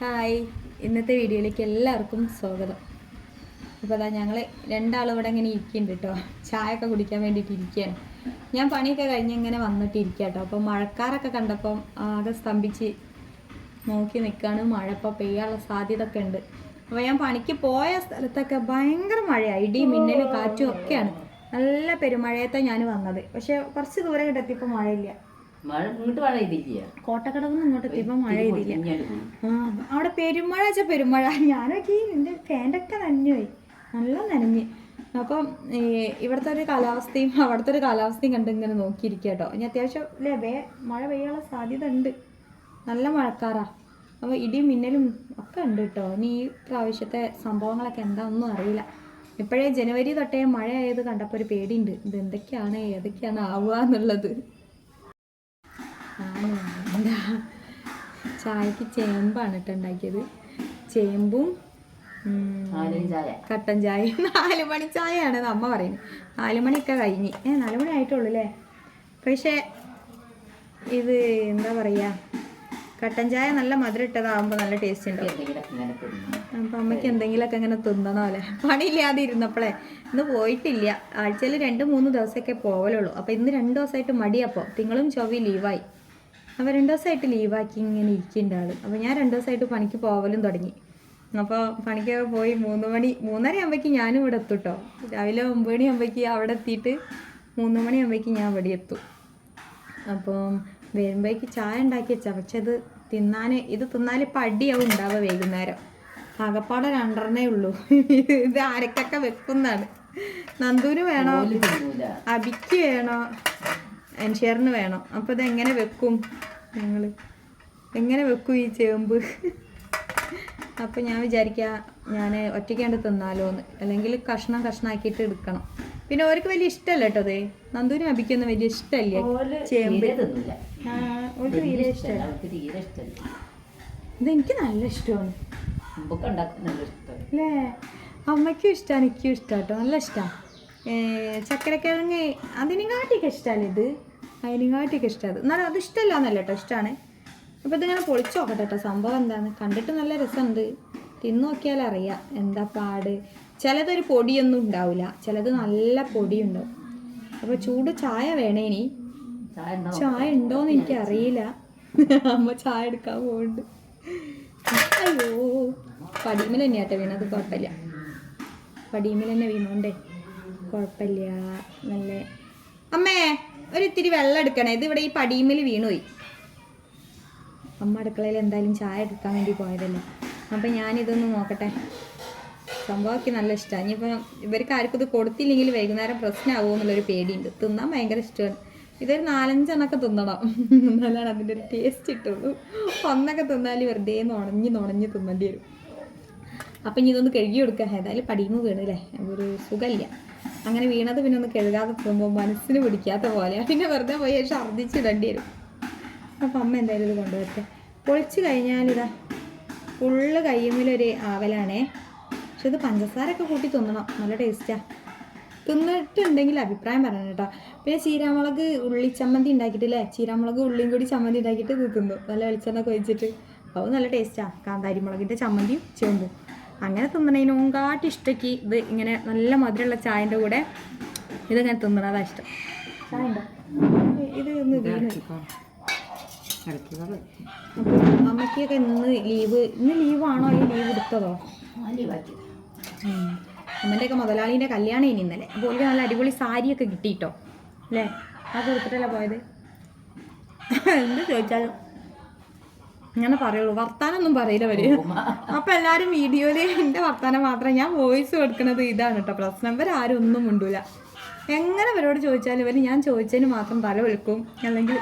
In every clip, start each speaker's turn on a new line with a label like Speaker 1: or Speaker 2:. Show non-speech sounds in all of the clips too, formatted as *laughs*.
Speaker 1: Hi. ഇന്നത്തെ വീഡിയോയിലേക്ക് എല്ലാവർക്കും സ്വാഗതം. അപ്പോൾ അതാ ഞങ്ങൾ രണ്ടാളും ഇവിടെ ഇങ്ങനെ ഇരിക്കുന്നുണ്ട് കേട്ടോ ചായ ഒക്കെ കുടിക്കാൻ വേണ്ടിയിട്ട് ഇരിക്കുകയാണ് ഞാൻ പണിയൊക്കെ കഴിഞ്ഞ് ഇങ്ങനെ വന്നിട്ട് ഇരിക്കുക കേട്ടോ അപ്പോൾ മഴക്കാരൊക്കെ കണ്ടപ്പം ആകെ സ്തംഭിച്ച് നോക്കി നിൽക്കുകയാണ് മഴ ഇപ്പോൾ പെയ്യാനുള്ള സാധ്യത ഒക്കെ ഉണ്ട്. അപ്പോൾ ഞാൻ പണിക്ക് പോയ സ്ഥലത്തൊക്കെ ഭയങ്കര മഴയാണ് ഇടി മിന്നലും കാറ്റും ഒക്കെയാണ്. നല്ല പെരുമഴയത്താണ് ഞാൻ വന്നത്. പക്ഷേ കുറച്ച് ദൂരം ഇങ്ങോട്ട് മഴയില്ല.
Speaker 2: മഴ ഇങ്ങോട്ട് മഴ
Speaker 1: കോട്ടക്കടവ് ഇങ്ങോട്ട് എത്തിയപ്പോൾ മഴയില്ല ആ അവിടെ പെരുമഴ വെച്ചാൽ പെരുമഴ. ഞാനൊക്കെ നിന്റെ ഫാന്റൊക്കെ നനഞ്ഞുപോയി നല്ല നനഞ്ഞ്. അപ്പം ഈ ഇവിടുത്തെ ഒരു കാലാവസ്ഥയും അവിടുത്തെ ഒരു കാലാവസ്ഥയും കണ്ട് ഇങ്ങനെ നോക്കിയിരിക്കുക കേട്ടോ ഇനി അത്യാവശ്യം അല്ലേ വേ മഴ പെയ്യാനുള്ള സാധ്യത ഉണ്ട് നല്ല മഴക്കാറാ. അപ്പോൾ ഇടിയും മിന്നലും ഒക്കെ ഉണ്ട് കേട്ടോ ഇനി ഈ പ്രാവശ്യത്തെ സംഭവങ്ങളൊക്കെ എന്താണെന്നും അറിയില്ല. ഇപ്പോഴേ ജനുവരി തൊട്ടേ മഴ ആയത് കണ്ടപ്പോൾ ഒരു പേടിയുണ്ട്. ഇത് എന്തൊക്കെയാണ് ഏതൊക്കെയാണ് ആവുക എന്നുള്ളത്. എന്താ? ചായക്ക് ചേമ്പാണ് കേട്ടോ ഉണ്ടാക്കിയത്. ചേമ്പും കട്ടൻ ചായ *laughs* നാല് മണി ചായയാണ് അമ്മ പറയുന്നത്. നാല് മണിയൊക്കെ കഴിഞ്ഞ്. ഏ നാല് മണി ആയിട്ടുള്ളൂ അല്ലേ? പക്ഷേ ഇത് എന്താ പറയുക കട്ടൻ ചായ നല്ല മധുരം ഇട്ടതാകുമ്പോൾ നല്ല ടേസ്റ്റ് ഉണ്ടാവും. അപ്പം അമ്മയ്ക്ക് എന്തെങ്കിലുമൊക്കെ ഇങ്ങനെ തിന്നണോ അല്ലേ? പണിയില്ലാതെ ഇരുന്നപ്പോഴേ ഇന്ന് പോയിട്ടില്ല. ആഴ്ചയിൽ രണ്ട് മൂന്ന് ദിവസമൊക്കെ പോകലുള്ളൂ അപ്പോൾ ഇന്ന് രണ്ട് ദിവസമായിട്ട് മടിയപ്പോൾ തിങ്കളും ചൊവ്വയും ലീവായി അപ്പോൾ രണ്ട് ദിവസമായിട്ട് ലീവാക്കി ഇങ്ങനെ ഇരിക്കേണ്ട ആൾ അപ്പോൾ ഞാൻ രണ്ട് ദിവസമായിട്ട് പണിക്ക് പോവലും തുടങ്ങി. അപ്പോൾ പണിക്കൊക്കെ പോയി മൂന്ന് മണി മൂന്നര ആകുമ്പോഴേക്കും ഞാനും ഇവിടെ എത്തും കേട്ടോ രാവിലെ ഒമ്പത് മണി ആകുമ്പോഴേക്കും അവിടെ എത്തിയിട്ട് മൂന്ന് മണി ആകുമ്പോഴേക്കും ഞാൻ ഇവിടെ എത്തും. അപ്പോൾ വരുമ്പോഴേക്ക് ചായ ഉണ്ടാക്കി വെച്ചാൽ പക്ഷെ അത് തിന്നാൻ ഇത് തിന്നാൽ ഇപ്പം അടിയാവും ഉണ്ടാവുക വൈകുന്നേരം. ആകപ്പാടെ രണ്ടെണ്ണേ ഉള്ളൂ. ഇത് ആരക്കൊക്കെ വെക്കുന്നതാണ്. നന്ദൂന് വേണോ? അബിക്ക് വേണോ? അൻഷേറിന് വേണം. അപ്പോൾ ഇത് എങ്ങനെ വെക്കും ഞങ്ങൾ എങ്ങനെ വെക്കും ഈ ചേമ്പ്? അപ്പോൾ ഞാൻ വിചാരിക്കുക ഞാൻ ഒറ്റയ്ക്കാണ്ട് തിന്നാലോ എന്ന് അല്ലെങ്കിൽ കഷ്ണം കഷ്ണാക്കിയിട്ട് എടുക്കണം. പിന്നെ അവർക്ക് വലിയ ഇഷ്ടമല്ല കേട്ടോ അത്. നന്ദൂരി അഭിക്കുന്ന വലിയ ഇഷ്ടമല്ല ചേമ്പ്. ഇതെനിക്ക് തീരെ ഇഷ്ടമല്ല ഇത് എനിക്ക് നല്ല ഇഷ്ടമാണ് അല്ലേ അമ്മയ്ക്കും ഇഷ്ടമാണ് എനിക്കും ഇഷ്ടമാണ് കേട്ടോ നല്ല ഇഷ്ടമാണ് ചക്കരക്കിഴങ്ങ് അതിനെക്കാട്ടിയൊക്കെ ഇഷ്ടമല്ലേ ഇത് അതിനെക്കാട്ടിയൊക്കെ ഇഷ്ടമാണ് എന്നാലും അത് ഇഷ്ടമല്ല എന്നല്ല കേട്ടോ ഇഷ്ടമാണ്. അപ്പോൾ ഇതിങ്ങനെ പൊളിച്ച് നോക്കട്ടെ കേട്ടോ സംഭവം എന്താണ് കണ്ടിട്ട് നല്ല രസമുണ്ട്. തിന്നു നോക്കിയാൽ അറിയാം എന്താ പാട്. ചിലതൊരു പൊടിയൊന്നും ഉണ്ടാവില്ല. ചിലത് നല്ല പൊടിയുണ്ടാവും. അപ്പോൾ ചൂട് ചായ വേണേ ഇനി.
Speaker 2: ചായ
Speaker 1: ഉണ്ടോയെന്ന് എനിക്ക് അറിയില്ല. അമ്മ ചായ എടുക്കാൻ പോകുന്നുണ്ട് അയ്യോ പടിമൽ തന്നെയാട്ടെ വീണത് കുഴപ്പമില്ല. പടിമൽ തന്നെ വീണോണ്ടേ. കുഴപ്പമില്ല. നല്ല അമ്മേ ഒരു ഇത്തിരി വെള്ളം എടുക്കണേ. ഇത് ഇവിടെ ഈ പടിമൽ വീണുപോയി. അമ്മ അടുക്കളയിൽ എന്തായാലും ചായ എടുക്കാൻ വേണ്ടി പോയതല്ലേ. അപ്പം ഞാനിതൊന്ന് നോക്കട്ടെ. സംഭവമൊക്കെ നല്ല ഇഷ്ടമാണ് ഇനിയിപ്പോൾ ഇവർക്ക് ആർക്കും ഇത് കൊടുത്തില്ലെങ്കിൽ വൈകുന്നേരം പ്രശ്നമാവുമോ എന്നുള്ളൊരു പേടിയുണ്ട്. തിന്നാൻ ഭയങ്കര ഇഷ്ടമാണ്. ഇതൊരു നാലഞ്ചെണ്ണൊക്കെ തിന്നണം. എന്നാലാണ് അതിന്റെ ഒരു ടേസ്റ്റ് കിട്ടുള്ളൂ. ഒന്നൊക്കെ തിന്നാൽ വെറുതെ നുണഞ്ഞ് നുണഞ്ഞ് തിന്നേണ്ടി വരും. അപ്പം ഇനി ഇതൊന്ന് കഴുകി കൊടുക്കുക. ഏതായാലും പടിയുമ്പോൾ വീണില്ലേ. ഒരു സുഖമില്ല. അങ്ങനെ വീണത് പിന്നെ ഒന്ന് കഴുകാതെ പോകുമ്പോൾ മനസ്സിന് പിടിക്കാത്ത പോലെ പിന്നെ വെറുതെ പോയി ഛർദ്ദിച്ചിടേണ്ടി വരും. അപ്പം അമ്മ എന്തായാലും ഇത് കൊണ്ടുവരട്ടെ. പൊളിച്ച് കഴിഞ്ഞാലിതാ ഫുള്ള് കയ്യുമ്മിലൊരു ആവലാണേ. പക്ഷെ ഇത് പഞ്ചസാരൊക്കെ കൂട്ടി തിന്നണം. നല്ല ടേസ്റ്റാണ് തിന്നിട്ടുണ്ടെങ്കിൽ അഭിപ്രായം പറയണം കേട്ടോ. പിന്നെ ചീരാമുളക് ഉള്ളി ചമ്മന്തി ഉണ്ടാക്കിയിട്ടില്ലേ? ചീരാമുളക് ഉള്ളിയും കൂടി ചമ്മന്തി ഉണ്ടാക്കിയിട്ട് ഇത് തിന്നു. നല്ല വെളിച്ചെണ്ണ കൊഴിച്ചിട്ട് അപ്പോൾ നല്ല ടേസ്റ്റാണ് കാന്താരി മുളകിന്റെ ചമ്മന്തിയും ചേമ്പും. അങ്ങനെ തിന്നണതിനും കാട്ടി ഇഷ്ടയ്ക്ക് ഇത് ഇങ്ങനെ നല്ല മധുരമുള്ള ചായന്റെ കൂടെ ഇതിങ്ങനെ തിന്നണതാണ് ഇഷ്ടം. ചായ ഉണ്ടോ ഇത് അപ്പോൾ അമ്മയ്ക്കൊക്കെ ഇന്ന് ലീവ് ഇന്ന് ലീവാണോ അല്ലെങ്കിൽ ലീവ് എടുത്തതോ?
Speaker 2: ലീവാക്കി.
Speaker 1: അമ്മന്റെ ഒക്കെ മുതലാളീന്റെ കല്യാണം ഇനി ഇന്നലെ. അപ്പോൾ ഓൾക്ക് നല്ല അടിപൊളി സാരിയൊക്കെ കിട്ടിയിട്ടോ? അല്ലേ? അത് കൊടുത്തിട്ടല്ലേ പോയത്? എന്ത് ചോദിച്ചാലും ഇങ്ങനെ പറയുള്ളൂ. വർത്താനൊന്നും പറയില്ല വരും അപ്പൊ എല്ലാരും വീഡിയോയിൽ എന്റെ വർത്താനം മാത്രം ഞാൻ വോയിസ് കൊടുക്കുന്നത് ഇതാണ് കേട്ടോ പ്രശ്നം. ഇവർ ആരും ഒന്നും ഉണ്ടൂല എങ്ങനെ ഇവരോട് ചോദിച്ചാലും ഇവർ ഞാൻ ചോദിച്ചതിന് മാത്രം തല വിളിക്കും. അല്ലെങ്കിൽ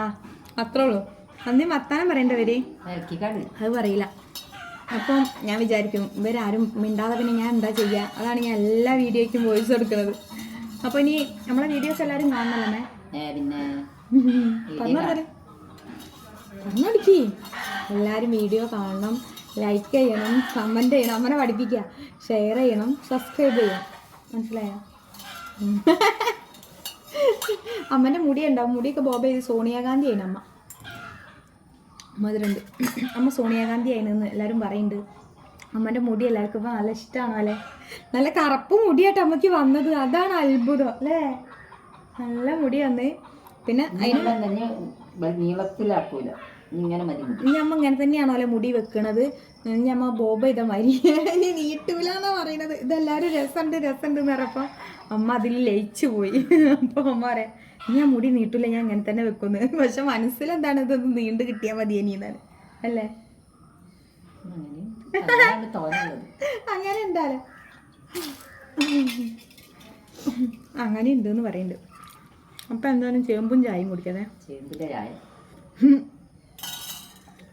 Speaker 1: ആ അത്രേ ഉള്ളൂ. അന്നേ വർത്താനം പറയണ്ട
Speaker 2: വരെ
Speaker 1: അത് പറയില്ല. അപ്പം ഞാൻ വിചാരിക്കും ഇവരാരും മിണ്ടാതെ പിന്നെ ഞാൻ എന്താ ചെയ്യുക അതാണ് ഞാൻ എല്ലാ വീഡിയോയ്ക്കും വോയിസ് കൊടുക്കുന്നത് അപ്പോൾ ഇനി നമ്മളെ വീഡിയോസ് എല്ലാരും
Speaker 2: കാണണമല്ലേ പിന്നെ *laughs*
Speaker 1: പറഞ്ഞോളെ. പറഞ്ഞോടിക്കേ. എല്ലാവരും വീഡിയോ കാണണം ലൈക്ക് ചെയ്യണം കമന്റ് ചെയ്യണം അമ്മനെ പഠിപ്പിക്കുക. ഷെയർ ചെയ്യണം സബ്സ്ക്രൈബ് ചെയ്യണം. മനസ്സിലായോ. *laughs* അമ്മന്റെ മുടി ഉണ്ടാവും മുടിയൊക്കെ ബോബ് ചെയ്ത് സോണിയാഗാന്ധി ആയിന് അമ്മ. മധുരണ്ട്. *clears throat* അമ്മ സോണിയാഗാന്ധി ആയിരുന്നു എല്ലാവരും പറയുന്നുണ്ട് അമ്മന്റെ മുടി എല്ലാവർക്കും ഇപ്പം നല്ല ഇഷ്ടമാണോ അല്ലേ? നല്ല കറുപ്പ് മുടിയായിട്ട് അമ്മയ്ക്ക് വന്നത്. അതാണ് അത്ഭുതം അല്ലേ? നല്ല മുടി വന്ന്. പിന്നെ അതിന്
Speaker 2: നീളത്തിലാക്കൂല. ഇങ്ങനെ മതി.
Speaker 1: ഞമ്മ ഇങ്ങനെ തന്നെയാണോ അല്ലെ മുടി വെക്കണത്? അമ്മ ബോബ ഇത മരി. ഇനി നീട്ടൂലെന്നാ പറയണത് ഇതെല്ലാവരും രസമുണ്ട് രസമുണ്ട് എന്ന് പറഞ്ഞപ്പോൾ അമ്മ അതിൽ ലയിച്ചു പോയി. അപ്പോൾ അമ്മ പറയാം ഞാൻ മുടി നീട്ടൂല ഞാൻ ഇങ്ങനെ തന്നെ വെക്കുന്നു. പക്ഷെ മനസ്സിലെന്താണ് ഇതൊന്ന് നീണ്ടു കിട്ടിയാൽ മതി ഇനി എന്നാണ് അല്ലേ?
Speaker 2: അങ്ങനെ
Speaker 1: ഉണ്ടാലോ അങ്ങനെ ഉണ്ടെന്ന് പറയുന്നുണ്ട്. അപ്പം എന്താണ് ചേമ്പും ചായയും കുടിക്കാതെ
Speaker 2: ചേമ്പിന്റെ ചായ.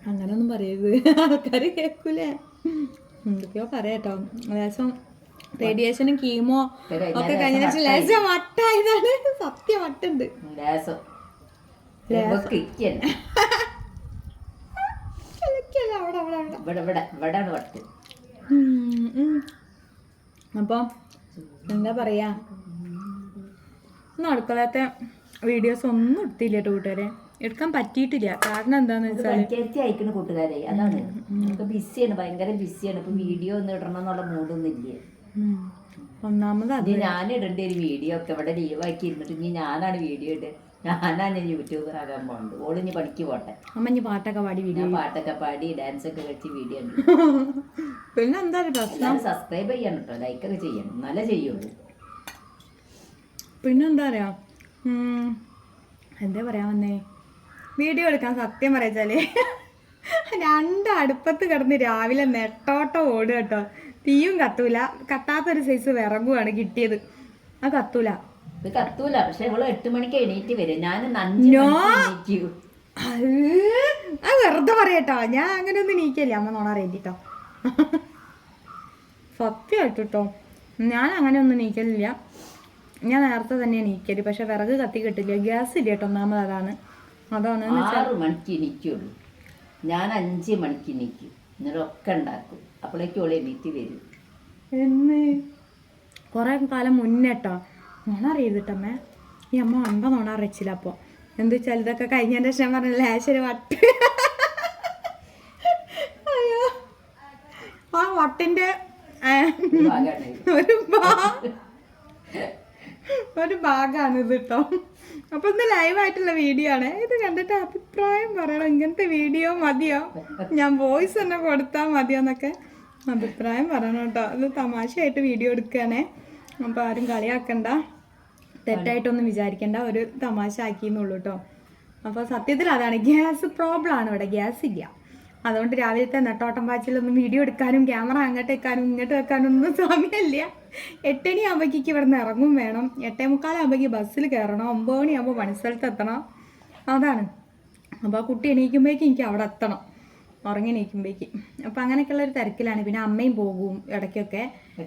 Speaker 1: അങ്ങനൊന്നും പറയരുത്. ആൾക്കാർ കേൾക്കൂലേ എന്തൊക്കെയോ പറയാട്ടോ. ലേശം റേഡിയേഷനും കീമോ ഒക്കെ
Speaker 2: കഴിഞ്ഞിട്ട്
Speaker 1: കഴിഞ്ഞ
Speaker 2: ലേശം
Speaker 1: വട്ടായതാണ്. സത്യം വട്ടുണ്ട്.
Speaker 2: ലേസം ചെമ്പൊക്കെ ഇരിക്കന്നെ
Speaker 1: കളിക്കല്ല അവിടെ അവിടെ അവിടെ.
Speaker 2: ഇവിടെ ഇവിടെ ഇവിടെയാണ് വട്ട്
Speaker 1: ഉം, ഉം. അപ്പൊ എന്താ പറയാ? ഇന്ന് അടുക്കളത്തെ വീഡിയോസ് ഒന്നും എടുത്തില്ല കേട്ടോ കൂട്ടുകാരെ. എടുക്കാൻ പറ്റിയിട്ടില്ല. കാരണം എന്താന്ന് വെച്ചാൽ
Speaker 2: അയക്കുന്ന കൂട്ടുകാരെ അതാണ്. നമുക്ക് ബിസിയാണ് ഭയങ്കര ബിസിയാണ്. ഇപ്പൊ വീഡിയോ ഒന്നും ഇടണം എന്നുള്ള മൂഡൊന്നും ഇല്ല?
Speaker 1: ഒന്നാമത് അത്
Speaker 2: ഞാൻ ഇടേണ്ട ഒരു വീഡിയോ ഒക്കെ ഇവിടെ ലീവാക്കി ഇരുന്നിട്ട് ഇനി ഞാനാണ് വീഡിയോ ഇട്ട് ഞാനാണ് യൂട്യൂബർ ആകാൻ പോകുന്നത് ഓൾ ഇനി പണിക്ക് പോട്ടെ.
Speaker 1: അമ്മ ഇനി പാട്ടൊക്കെ പാടി വീഡിയോ
Speaker 2: പാട്ടൊക്കെ പാടി ഡാൻസ് ഒക്കെ കളിച്ച് വീഡിയോ *laughs*
Speaker 1: പിന്നെ എന്താ പ്രശ്നം?
Speaker 2: സബ്സ്ക്രൈബ് ചെയ്യണം കേട്ടോ ലൈക്കൊക്കെ ചെയ്യണം. നല്ല ചെയ്യുള്ളൂ.
Speaker 1: പിന്നെന്താ പറയാ? എന്താ പറയാ വന്നേ? വീഡിയോ എടുക്കാൻ സത്യം പറയാച്ചാൽ രണ്ട് അടുപ്പത്ത് കിടന്ന് രാവിലെ നെട്ടോട്ടം ഓടുക കേട്ടോ. തീയും കത്തൂല. കത്താത്തൊരു സൈസ് വിറകുമാണ് കിട്ടിയത്. ആ കത്തൂല.
Speaker 2: ഇത് കത്തൂല. പക്ഷെ ഇവൾ എട്ട് മണിക്ക് എണീറ്റ് വരും. ഞാൻ
Speaker 1: അത് വെറുതെ പറയട്ടോ ഞാൻ അങ്ങനെ ഒന്നും നീക്കല്ലേ അമ്മ നോണ അറിയിട്ടോ സത്യമായിട്ട് കേട്ടോ ഞാൻ അങ്ങനെ ഒന്നും നീക്കലില്ല ഞാൻ നേരത്തെ തന്നെ നീക്കൽ പക്ഷെ വിറക് കത്തി കിട്ടില്ല. ഗ്യാസ് ഇല്ല കേട്ടോ. ഒന്നാമത് അതാണ്. അതാണ്
Speaker 2: ആറ് മണിക്ക് എണീക്കുള്ളൂ. ഞാൻ അഞ്ച് മണിക്ക് എണീക്കും. എന്നിട്ടൊക്കെ ഉണ്ടാക്കും. അപ്പോഴേക്കും ഓളെ എണീറ്റ് വരും.
Speaker 1: എന്ന്? കുറേ കാലം മുന്നേട്ടോ നോണ അറിയതിട്ടമ്മേ ഈ അമ്മ അമ്പ നോണ അറിയിച്ചില്ല അപ്പോൾ എന്താ വെച്ചാൽ ഇതൊക്കെ കഴിഞ്ഞതിന്റെ ശേഷം പറഞ്ഞ ലേശൊരു വട്ട്. അയ്യോ. ആ വട്ടിന്റെ
Speaker 2: ഒരു.
Speaker 1: ഒരു ഭാഗമാണ് ഇത് കേട്ടോ അപ്പൊ ഇന്ന് ലൈവായിട്ടുള്ള വീഡിയോ ആണ്. ഇത് കണ്ടിട്ട് അഭിപ്രായം പറയണം. ഇങ്ങനത്തെ വീഡിയോ മതിയോ? ഞാൻ വോയിസ് തന്നെ കൊടുത്താൽ മതിയോ എന്നൊക്കെ അഭിപ്രായം പറയണം കേട്ടോ ഇത് തമാശയായിട്ട് വീഡിയോ എടുക്കുകയാണേ അപ്പോൾ ആരും കളിയാക്കണ്ട. തെറ്റായിട്ടൊന്നും വിചാരിക്കണ്ട. ഒരു തമാശ ആക്കിയെന്നുള്ളൂ കേട്ടോ അപ്പോൾ സത്യത്തിൽ അതാണ്. ഗ്യാസ് പ്രോബ്ലം ആണ് ഇവിടെ. ഗ്യാസ് ഇല്ല. അതുകൊണ്ട് രാവിലത്തെ നെട്ടോട്ടം പാച്ചിലൊന്നും വീഡിയോ എടുക്കാനും ക്യാമറ അങ്ങോട്ട് വെക്കാനും ഇങ്ങോട്ട് വെക്കാനും ഒന്നും സമയമില്ല. എട്ടണി ആകുമ്പോഴേക്ക് ഇവിടെ നിന്ന് ഇറങ്ങും വേണം. എട്ടേ മുക്കാലാകുമ്പോഴേക്ക് ബസ്സിൽ കയറണം. ഒമ്പത് മണിയാകുമ്പോൾ പണിസ്ഥലത്ത് എത്തണം. അതാണ്. അപ്പോൾ ആ കുട്ടി എണീക്കുമ്പോഴേക്കും എനിക്ക് അവിടെ എത്തണം. ഉറങ്ങി എണീക്കുമ്പോഴേക്ക് അപ്പം അങ്ങനെയൊക്കെയുള്ള ഒരു തിരക്കിലാണ്. പിന്നെ അമ്മയും പോകും ഇടയ്ക്കൊക്കെ.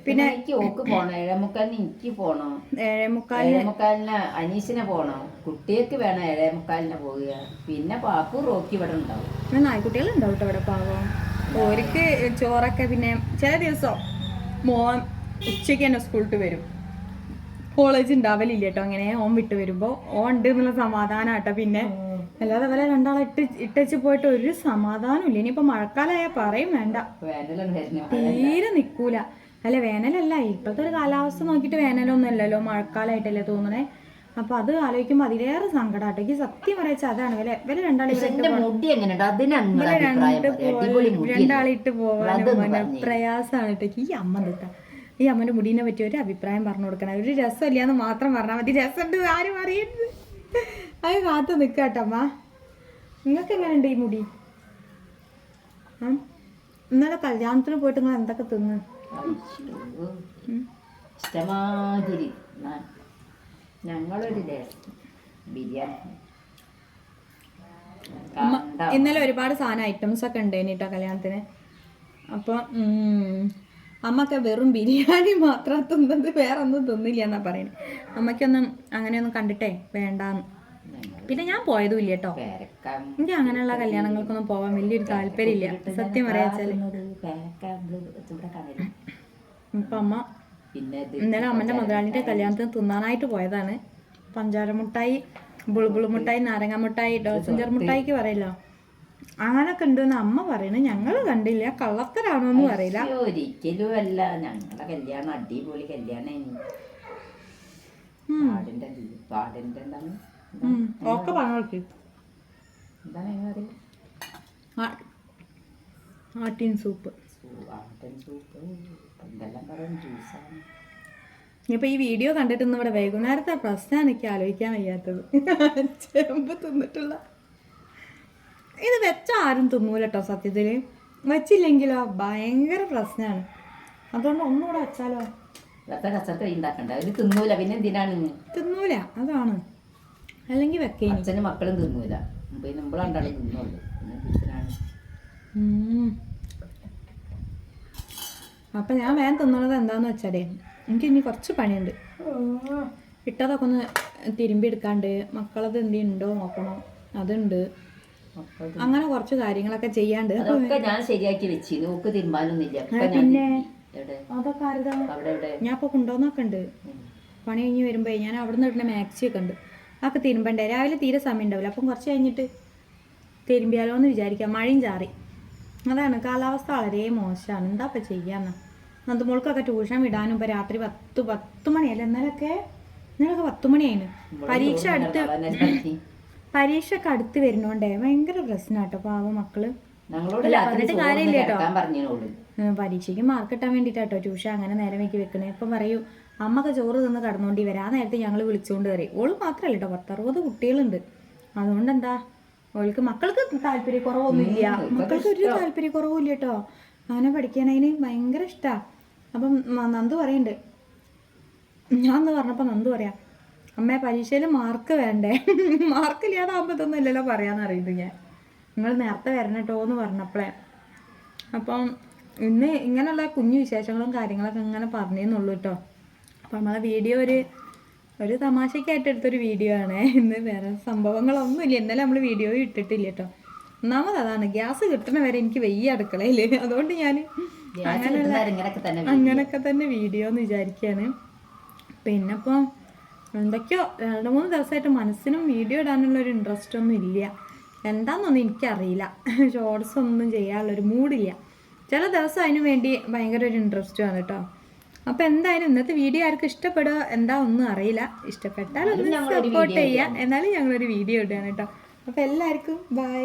Speaker 2: പിന്നെ ഓക്ക് പോണോ? ഏഴേമുക്കാലിന് എനിക്ക് പോണോ.
Speaker 1: ഏഴേ
Speaker 2: ഏഴേമുക്കാലിന് അനീഷിനെ പോണോ. കുട്ടികൾക്ക് വേണം ഏഴേമുക്കാലിന് പോവുക. പിന്നെ പാപ്പു റോക്കി ഇവിടെ ഉണ്ടാവും.
Speaker 1: പിന്നെ നായ്ക്കുട്ടികളുണ്ടാവും കേട്ടോ ഇവിടെ പാവം. ഓർക്ക് ചോറൊക്കെ പിന്നെ ചില ദിവസം മോൻ ഉച്ചയ്ക്ക് തന്നെ സ്കൂളിട്ട് വരും. കോളേജ് ഉണ്ടാവലില്ല കേട്ടോ. അങ്ങനെ ഓൻ വിട്ട് വരുമ്പോൾ ഓൺ ഉണ്ട് എന്നുള്ള സമാധാനം കേട്ടോ പിന്നെ. അല്ലാതെ അവരെ രണ്ടാളെ ഇട്ട് ഇട്ടച്ച് പോയിട്ട് ഒരു സമാധാനം ഇല്ല ഇനിയിപ്പോൾ മഴക്കാലമായാൽ പറയും വേണ്ട. തീരെ നിൽക്കൂല അല്ല വേനലല്ല. ഇപ്പോഴത്തെ ഒരു കാലാവസ്ഥ നോക്കിയിട്ട് വേനലൊന്നും അല്ലല്ലോ മഴക്കാലമായിട്ടല്ലേ തോന്നണേ. അപ്പൊ അത് ആലോചിക്കുമ്പോൾ അതിലേറെ സങ്കടമാട്ടോ എനിക്ക് സത്യം പറയച്ച അതാണ്. വില വില രണ്ടാളെ രണ്ടാളിട്ട്
Speaker 2: പറഞ്ഞേ.
Speaker 1: പ്രയാസമാണ് കേട്ടോ. ഈ അമ്മ എന്താ ഈ അമ്മന്റെ മുടീനെ പറ്റി ഒരു അഭിപ്രായം പറഞ്ഞു കൊടുക്കണം. ഒരു രസമില്ല എന്ന് മാത്രം പറഞ്ഞാൽ മതി. രസമുണ്ട് ആരും അറിയരുത്. അത് കാത്തു നിൽക്കുക കേട്ടോ അമ്മ. നിങ്ങൾക്ക് എങ്ങനെയുണ്ട് ഈ മുടി? ഇന്നലെ കല്യാണത്തിന് പോയിട്ട് നിങ്ങൾ എന്തൊക്കെ തിന്ന്.
Speaker 2: ഇഷ്ടമാതിരി. ഞങ്ങളൊരു ബിരിയാണി.
Speaker 1: ഇന്നലെ ഒരുപാട് സാധനം ഐറ്റംസ് ഒക്കെ ഉണ്ടായിന് കേട്ടോ കല്യാണത്തിന്. അപ്പോൾ അമ്മയ്ക്ക് വെറും ബിരിയാണി മാത്രം തിന്നത് വേറെ ഒന്നും തിന്നില്ല എന്നാ പറയുന്നത് അമ്മയ്ക്കൊന്നും അങ്ങനെയൊന്നും കണ്ടിട്ടേ വേണ്ടാന്ന്. പിന്നെ ഞാൻ പോയതും ഇല്ല കേട്ടോ എനിക്ക് അങ്ങനെയുള്ള കല്യാണങ്ങൾക്കൊന്നും പോവാൻ വലിയൊരു താല്പര്യമില്ല. സത്യം
Speaker 2: പറയാച്ചാൽ
Speaker 1: ഇപ്പം അമ്മ ഇന്നലെ അമ്മന്റെ മുതലാളിന്റെ കല്യാണത്തിന് തിന്നാനായിട്ട് പോയതാണ്. പഞ്ചാര മുട്ടായി ബുൾബുൾ മുട്ടായി നാരങ്ങ മുട്ടായി ഡോസഞ്ചർ മുട്ടായിക്ക് പറയല്ലോ. അങ്ങനൊക്കെ ഉണ്ടെന്ന് അമ്മ പറയണ. ഞങ്ങൾ കണ്ടില്ല. കള്ളത്തരാണോ എന്ന് അറിയില്ല
Speaker 2: ഒരിക്കലും അല്ല. ഞങ്ങളെ കല്യാണം അടിപൊളി കല്യാണം പാടിന്റെ പാടിന്റെ എന്താണ്?
Speaker 1: ഒക്കെ പറഞ്ഞു
Speaker 2: എന്താണ്
Speaker 1: ആട്ടിൻ സൂപ്പ്.
Speaker 2: ആട്ടൻ സൂപ്പ് എന്തെല്ലാം പറയും ജ്യൂസാണ്
Speaker 1: ഇപ്പൊ ഈ വീഡിയോ കണ്ടിട്ട് ഇവിടെ വൈകുന്നേരത്തെ പ്രശ്നം എനിക്ക് ആലോചിക്കാൻ വയ്യാത്തത്. ചേമ്പ് തിന്നിട്ടുള്ള. ഇത് വെച്ച ആരും തിന്നൂല കേട്ടോ സത്യത്തിൽ വെച്ചില്ലെങ്കിലോ ഭയങ്കര പ്രശ്നമാണ് അതുകൊണ്ട് ഒന്നുകൂടെ വെച്ചാലോ?
Speaker 2: ഇതൊക്കെ ഉണ്ടാക്കണ്ട തിന്നൂല പിന്നെ എന്തിനാണ്
Speaker 1: തിന്നൂല അതാണ്. അല്ലെങ്കിൽ വെക്കേനി.
Speaker 2: അച്ഛനും മക്കളും തിന്നൂല. പിന്നെ നമ്മൾ രണ്ടാളും തിന്നുള്ളൂ
Speaker 1: അപ്പൊ ഞാൻ വേഗം തിന്നണത് എന്താന്ന് വെച്ചാലേ എനിക്ക് ഇനി കുറച്ച് പണിയുണ്ട്. ഇട്ടതൊക്കെ ഒന്ന് തിരുമ്പി എടുക്കാണ്ട് മക്കളത് എന്തുണ്ടോ നോക്കണം. അതുണ്ട്. അങ്ങനെ കുറച്ച് കാര്യങ്ങളൊക്കെ ചെയ്യാണ്ട്.
Speaker 2: അതൊക്കെ ഞാൻ ശരിയാക്കി വെച്ച്. നോക്ക് തീരുമാനമൊന്നുമില്ല
Speaker 1: പിന്നെ? അതൊക്കെ ആരുതാ? ഞാൻ ഇപ്പൊ കൊണ്ടുവന്നൊക്കെ ഉണ്ട്. പണി കഴിഞ്ഞ് വരുമ്പോ ഞാൻ അവിടെ നിന്ന് ഇടുന്ന മാക്സി ഒക്കെ ഉണ്ട്. അതൊക്കെ തിരുമ്പണ്ടേ? രാവിലെ തീരെ സമയം ഉണ്ടാവില്ല അപ്പം കുറച്ച് കഴിഞ്ഞിട്ട് തിരുമ്പിയാലോ എന്ന് വിചാരിക്കാം മഴയും ചാറി. അതാണ്. കാലാവസ്ഥ വളരെ മോശമാണ്. എന്താ ഇപ്പം ചെയ്യാന്ന്? നന്ദുമോൾക്കൊക്കെ ട്യൂഷൻ വിടാനും ഇപ്പം രാത്രി പത്ത് പത്ത് മണിയല്ല? ഇന്നലൊക്കെ ഇന്നലൊക്കെ പത്ത് മണിയായിന്. പരീക്ഷ അടുത്ത്? പരീക്ഷ ഒക്കെ അടുത്ത് വരുന്നോണ്ടേ ഭയങ്കര പ്രശ്നമാട്ടോ പാവ മക്കൾ.
Speaker 2: ഞങ്ങളോട് രാത്രി. കിടക്കാൻ പറഞ്ഞോളൂ
Speaker 1: പരീക്ഷയ്ക്ക് മാർക്ക് കിട്ടാൻ വേണ്ടിയിട്ടാട്ടോ ട്യൂഷൻ അങ്ങനെ നേരം വയ്ക്കി വെക്കണേ. ഇപ്പം പറയൂ അമ്മയ്ക്ക് ചോറ് തിന്ന് കടന്നുകൊണ്ടി വരാം. ആ നേരത്തെ ഞങ്ങൾ വിളിച്ചുകൊണ്ട് കയറി ഓൾ മാത്രമല്ല കേട്ടോ പത്തറുപത് കുട്ടികളുണ്ട്. അതുകൊണ്ട് എന്താ ഓൾക്ക് മക്കൾക്ക് താല്പര്യ കുറവൊന്നുമില്ല മക്കൾക്ക് ഒരു താല്പര്യ കുറവുമില്ല കേട്ടോ അങ്ങനെ പഠിക്കാനതിന് ഭയങ്കര ഇഷ്ടാ. അപ്പം നന്ദു പറയുന്നുണ്ട് ഞാൻ എന്ന് പറഞ്ഞപ്പോൾ നന്ദു പറയാം അമ്മേ പരീക്ഷയിൽ മാർക്ക് വേണ്ടേ? *laughs* മാർക്ക് ഇല്ലാതാവുമ്പോ ഇതൊന്നും ഇല്ലല്ലോ പറയാന്ന് അറിയുന്നു ഞാൻ. നിങ്ങൾ നേരത്തെ വരണം കേട്ടോ എന്ന് പറഞ്ഞപ്പോഴേ അപ്പം ഇന്ന് ഇങ്ങനെയുള്ള കുഞ്ഞു വിശേഷങ്ങളും കാര്യങ്ങളൊക്കെ ഇങ്ങനെ പറഞ്ഞേന്നുള്ളൂ കേട്ടോ അപ്പം നമ്മളെ വീഡിയോ ഒരു ഒരു തമാശയ്ക്കായിട്ട് എടുത്തൊരു വീഡിയോ ആണ്. ഇന്ന് വേറെ സംഭവങ്ങളൊന്നുമില്ല ഇന്നലെ നമ്മൾ വീഡിയോ ഇട്ടിട്ടില്ല കേട്ടോ ഒന്നാമത് അതാണ് ഗ്യാസ് കിട്ടണ വരെ എനിക്ക് വെയ്യ അടുക്കളയിൽ അതുകൊണ്ട് ഞാൻ
Speaker 2: അങ്ങനെയൊക്കെ തന്നെ
Speaker 1: വീഡിയോ. എന്ന് വിചാരിക്കുകയാണ് പിന്നെ ഇപ്പം എന്തൊക്കെയോ രണ്ട് മൂന്ന് ദിവസമായിട്ട് മനസ്സിനും വീഡിയോ ഇടാനുള്ള ഒരു ഇൻട്രസ്റ്റ് ഒന്നും ഇല്ല. എന്താണെന്നൊന്നും എനിക്കറിയില്ല. *laughs* ഷോർട്സ് ഒന്നും ചെയ്യാനുള്ളൊരു മൂഡില്ല ചില ദിവസം അതിനു വേണ്ടി ഭയങ്കര ഒരു ഇൻട്രസ്റ്റുമാണ് കേട്ടോ അപ്പോൾ എന്തായാലും ഇന്നത്തെ വീഡിയോ ആർക്കും ഇഷ്ടപ്പെടുക എന്താ ഒന്നും അറിയില്ല. ഇഷ്ടപ്പെട്ടാൽ ഒന്ന് സപ്പോർട്ട് ചെയ്യാം. എന്നാലും ഞങ്ങളൊരു വീഡിയോ ഇടുകയാണ് കേട്ടോ അപ്പോൾ എല്ലാവർക്കും ബൈ